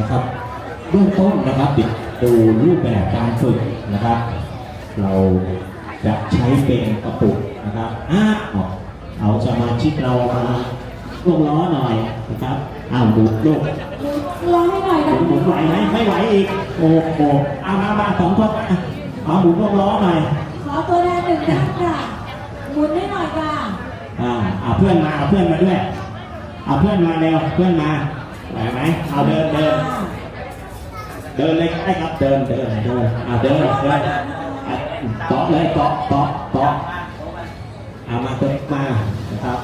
นะครับเบื้องต้นนะครับติดดูรูปแบบการฝึกนะครับ เราจะใช้เป็นกระปุกนะครับอ้าวเอาสมาชิกเรามาลงล้อหน่อยนะครับอ้าวดูลูกรอให้หน่อยหมุนะนหมุนไหวไหมไม่ไหวอีกโอ้โหเอามามาสองคนอะเอาหมุนวงล้อหน่อยขอตัวแทนหนึ่งท่านค่ะหมุนให้หน่อยค่ะอ่าเอาเพื่อนมาเอาเพื่อนมาด้วยเอาเพื่อนมาเร็วเพื่อนมา ไหวไหมเอาเดินเดินเดินเลยได้ครับเดินเดินเดินเอาเดินเดินอะเกาะเลยเกาะเกาะเกาะเอามาเดินมานะครับ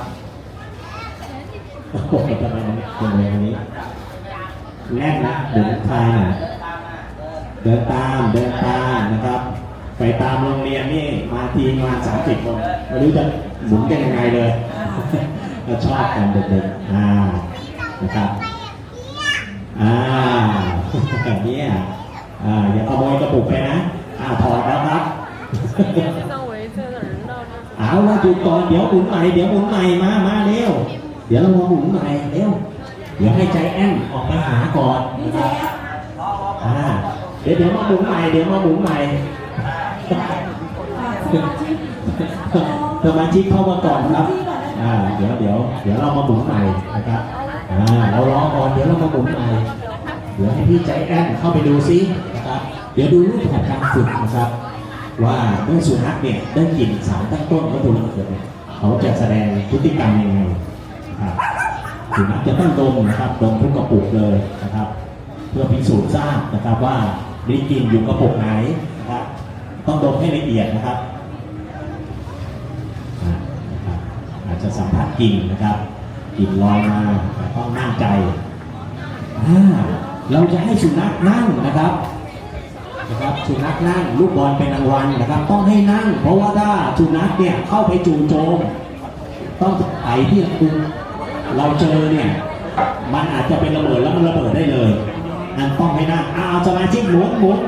โอ้โหทำไมมันเป็นอย่างนี้แน่นนะหมุนคลายหน่อยเดินตามเดินตามนะครับ ไปตามโรงเรียนนี่มาทีมาสามสิบคนไม่รู้จะหมุนกันยังไงเลยชอบกันเด็กๆนะครับ อ่า แบบนี้อ่ะอ่าอย่าขโมยกระปุกไปนะอ่าถอดแล้วครับ 像围着的人绕着走。 เอาละหยุดก่อนเดี๋ยวหมุนใหม่เดี๋ยวหมุนใหม่มามาเร็วเดี๋ยวเรามาหมุนใหม่เร็วเดี๋ยวให้ใจแอนออกไปหาก่อน ดี นะ ใจ ครับ อ่ะ อ่าเดี๋ยวเดี๋ยวมาหมุนใหม่เดี๋ยวมาหมุนใหม่ ฝากสมาชิก สมาชิกเข้ามาก่อนครับ อ่า เดี๋ยวเดี๋ยวเดี๋ยวเรามาหมุนใหม่นะครับ อ่าเรารอก่อนเดี๋ยวเรามาหมุนใหม่เดี๋ยวให้พี่ใจแอนเข้าไปดูซินะครับ เดี๋ยวดูรูปแบบการฝึกนะครับ ว่าเมื่อสุนัขเนี่ยได้กลิ่นสารตั้งต้นวัตถุระเบิดเนี่ยเขาจะแสดงพฤติกรรมยังไงนะครับสุนัขจะต้องดมนะครับดมทุกกระปุกเลยนะครับ เพื่อพิสูจน์ทราบนะครับว่ามีกลิ่นอยู่กระปุกไหนนะครับ ต้องดมให้ละเอียดนะครับอานะครับอาจจะสัมผัสกลิ่นนะครับ กลิ่นลอยมาแต่ต้องนั่งใจอ่าเราจะให้สุนัขนั่งนะครับนะครับสุนัขนั่งลูกบอลเป็นรางวัลนะครับ ต้องให้นั่ง เพราะว่าถ้าสุนัขเนี่ยเข้าไปจู่โจม ต้องไอที่คุณเราเจอเนี่ยมันอาจจะเป็นระเบิดแล้วมันระเบิดได้เลยนั่นต้องให้นั่งอ้าวสมาชิกหมุนหมุน